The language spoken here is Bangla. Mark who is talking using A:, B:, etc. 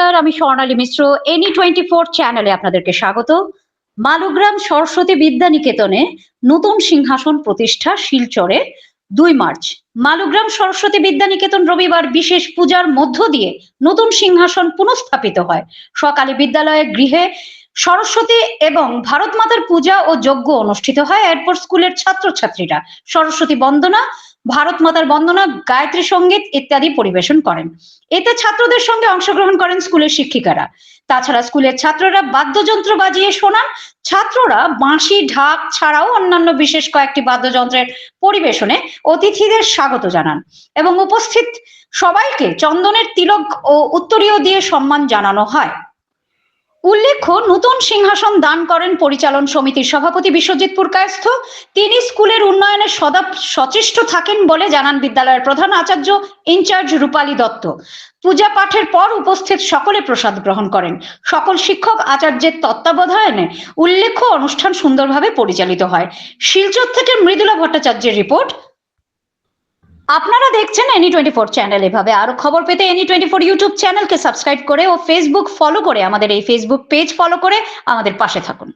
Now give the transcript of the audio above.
A: নমস্কার, আমি Swarnali Mishra any twenty four চ্যানেলে আপনাদেরকে স্বাগত। মালুগ্রাম সরস্বতী বিদ্যা নিকেতনে নতুন সিংহাসন প্রতিষ্ঠা শিলচরে দুই মার্চ। মালুগ্রাম সরস্বতী বিদ্যা নিকেতন রবিবার বিশেষ পূজার মধ্য দিয়ে নতুন সিংহাসন পুনঃস্থাপিত হয়। সকালে বিদ্যালয়ে গৃহে সরস্বতী এবং ভারত মাতার পূজা ও যজ্ঞ অনুষ্ঠিত হয়। এরপর স্কুলের ছাত্রছাত্রীরা সরস্বতী বন্দনা ভারত মাতার বন্দনা, গায়ত্রী সংগীত ইত্যাদি পরিবেশন করেন। এতে ছাত্রদের সঙ্গে অংশগ্রহণ করেন স্কুলের শিক্ষিকারা। তাছাড়া স্কুলের ছাত্ররা বাদ্যযন্ত্র বাজিয়ে শোনান। ছাত্ররা বাঁশি, ঢাক ছাড়াও অন্যান্য বিশেষ কয়েকটি বাদ্যযন্ত্রের পরিবেশনে অতিথিদের স্বাগত জানান এবং উপস্থিত সবাইকে চন্দনের তিলক ও উত্তরীয় দিয়ে সম্মান জানানো হয়। উল্লেখ্য, নতুন সিংহাসন দান করেন পরিচালন সমিতির সভাপতি বিশ্বজিৎ পুরকায়স্থ। তিনি স্কুলের উন্নয়নে সদা সচেষ্ট থাকেন বলে জানান বিদ্যালয়ের প্রধান আচার্য ইনচার্জ রূপালী দত্ত। পূজা পাঠের পর উপস্থিত সকলে প্রসাদ গ্রহণ করেন। সকল শিক্ষক আচার্যের তত্ত্বাবধানে উল্লেখ্য অনুষ্ঠান সুন্দরভাবে পরিচালিত হয়। শিলচর থেকে মৃদুলা ভট্টাচার্যের রিপোর্ট আপনারা দেখছেন এনি টোয়েন্টি ফোর চ্যানেল এভাবে। আরও খবর পেতে এনি টোয়েন্টি ফোর ইউটিউব চ্যানেলকে সাবস্ক্রাইব করে ও ফেসবুক ফলো করে আমাদের এই ফেসবুক পেজ ফলো করে আমাদের পাশে থাকুন।